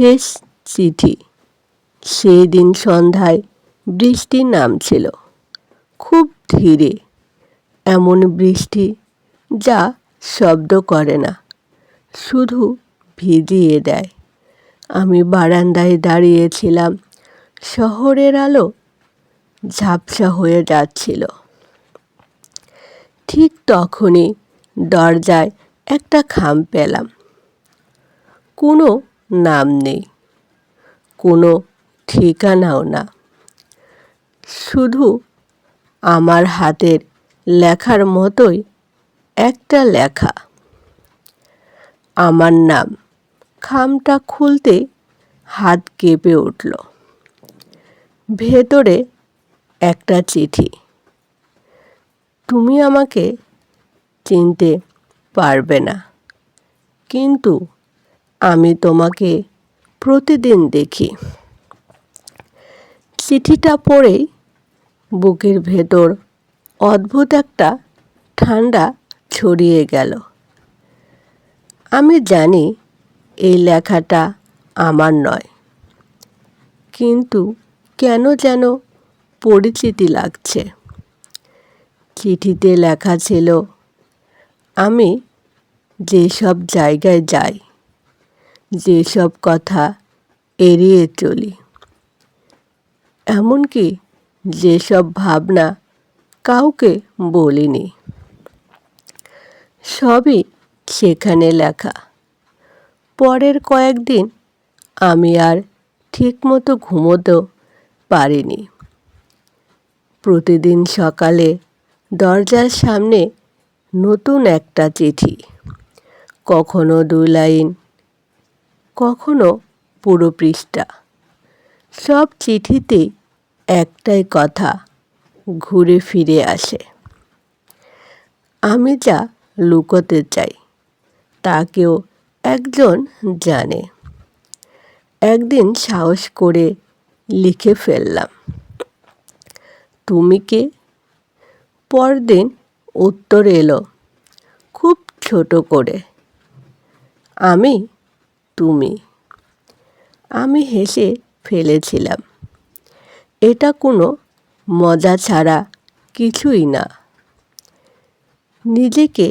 শেষ চিঠি। সেই দিন সন্ধ্যায় বৃষ্টি নামছিল। খুব ধীরে। এমন বৃষ্টি যা শব্দ করে না, শুধু ভিজিয়ে দেয়। আমি বারান্দায় দাঁড়িয়েছিলাম, শহরের আলো ঝাপসা হয়ে যাচ্ছিল। ঠিক তখনই দরজায় একটা খাম পেলাম। কোনো নাম নেই। কোনো ঠিকানাও না। শুধু আমার হাতের লেখার মতোই একটা লেখা। আমার নাম খামটা খুলতে হাত কেঁপে উঠল। ভেতরে একটা চিঠি। তুমি আমাকে চিনতে পারবে না। কিন্তু আমি তোমাকে প্রতিদিন দেখি। চিঠিটা পড়েই বুকের ভেতর অদ্ভুত একটা ঠান্ডা ছড়িয়ে গেল। আমি জানি এই লেখাটা আমার নয়। কিন্তু কেন যেন পরিচিতি লাগছে। চিঠিতে লেখা ছিল, আমি যেসব জায়গায় যাই যেসব কথা এড়িয়ে চলি। এমনকি যেসব ভাবনা কাউকে বলিনি। সবই সেখানে লেখা। পরের কয়েকদিন আমি আর ঠিকমতো ঘুমোতেও পারিনি। প্রতিদিন সকালে দরজার সামনে নতুন একটা চিঠি। কখনো দু লাইন কখনো পুরো পৃষ্ঠা। সব চিঠিতে একটাই কথা ঘুরে ফিরে আসে। আমি যা লুকোতে চাই, তা কেউ একজন জানে। একদিন সাহস করে লিখে ফেললাম। তুমি কে? পরদিন উত্তর এলো, খুব ছোট করে। আমি তুমি। আমি হেসে ফেলেছিলাম। এটা কোনো মজা ছাড়া কিছুই না। নিজেকে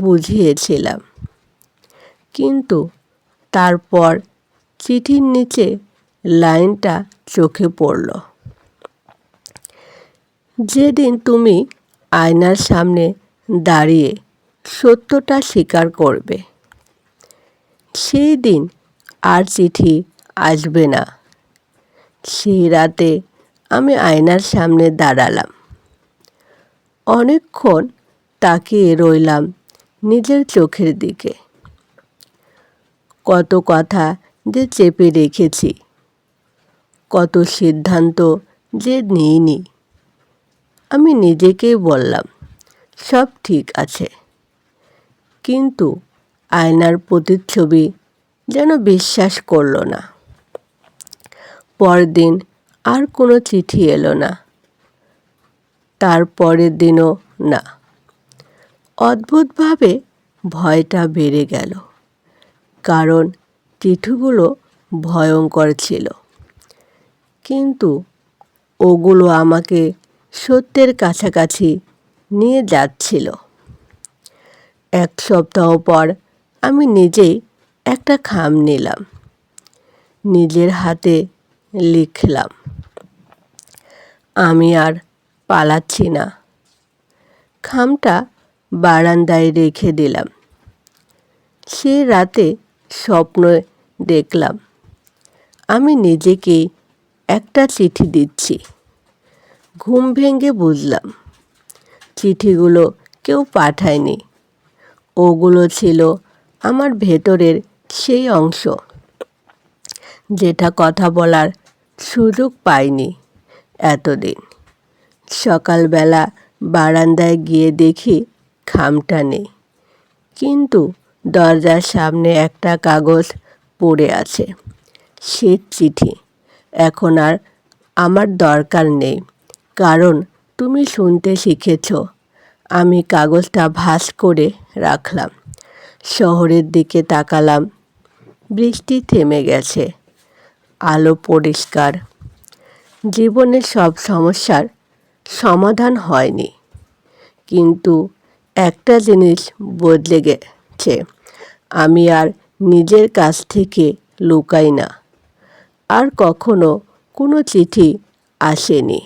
বুঝিয়েছিলাম। কিন্তু তারপর চিঠির নিচে লাইনটা চোখে পড়ল। যেদিন তুমি আয়নার সামনে দাঁড়িয়ে সত্যটা স্বীকার করবে সেই দিন আর চিঠি আসবে না। সেই রাতে আমি আয়নার সামনে দাঁড়ালাম। অনেকক্ষণ তাকিয়ে রইলাম নিজের চোখের দিকে। কত কথা যে চেপে রেখেছি, কত সিদ্ধান্ত যে নিইনি। আমি নিজেকেই বললাম, সব ঠিক আছে। কিন্তু আয়নার প্রতিচ্ছবি যেন বিশ্বাস করল না। পরদিন আর কোনো চিঠি এলো না। তার পরের দিনও না। অদ্ভুতভাবে ভয়টা বেড়ে গেল, কারণ চিঠিগুলো ভয়ঙ্কর ছিল। কিন্তু ওগুলো আমাকে সত্যের কাছাকাছি নিয়ে যাচ্ছিল। এক সপ্তাহ পর আমি নিজেই একটা খাম নিলাম। নিজের হাতে লিখলাম। আমি আর পালাচ্ছি না। খামটা বারান্দায় রেখে দিলাম। সে রাতে স্বপ্ন দেখলাম। আমি নিজেকেই একটা চিঠি দিচ্ছি। ঘুম ভেঙে বুঝলাম, চিঠিগুলো কেউ পাঠায়নি। ওগুলো ছিল আমার ভেতরের সেই অংশ। যেটা কথা বলার সুযোগ পাইনি এতদিন। সকালবেলা বারান্দায় গিয়ে দেখি খামটা নেই। কিন্তু দরজার সামনে একটা কাগজ পড়ে আছে। সে চিঠি। এখন আর আমার দরকার নেই। কারণ তুমি শুনতে শিখেছ। আমি কাগজটা ভাস করে রাখলাম। শহরের দিকে তাকালাম। বৃষ্টি থেমে গেছে। আলো পরিষ্কার। জীবনের সব সমস্যার সমাধান হয়নি। কিন্তু একটা জিনিস বদলে গেছে। আমি আর নিজের কাছ থেকে লুকাই না। আর কখনো কোনো চিঠি আসেনি।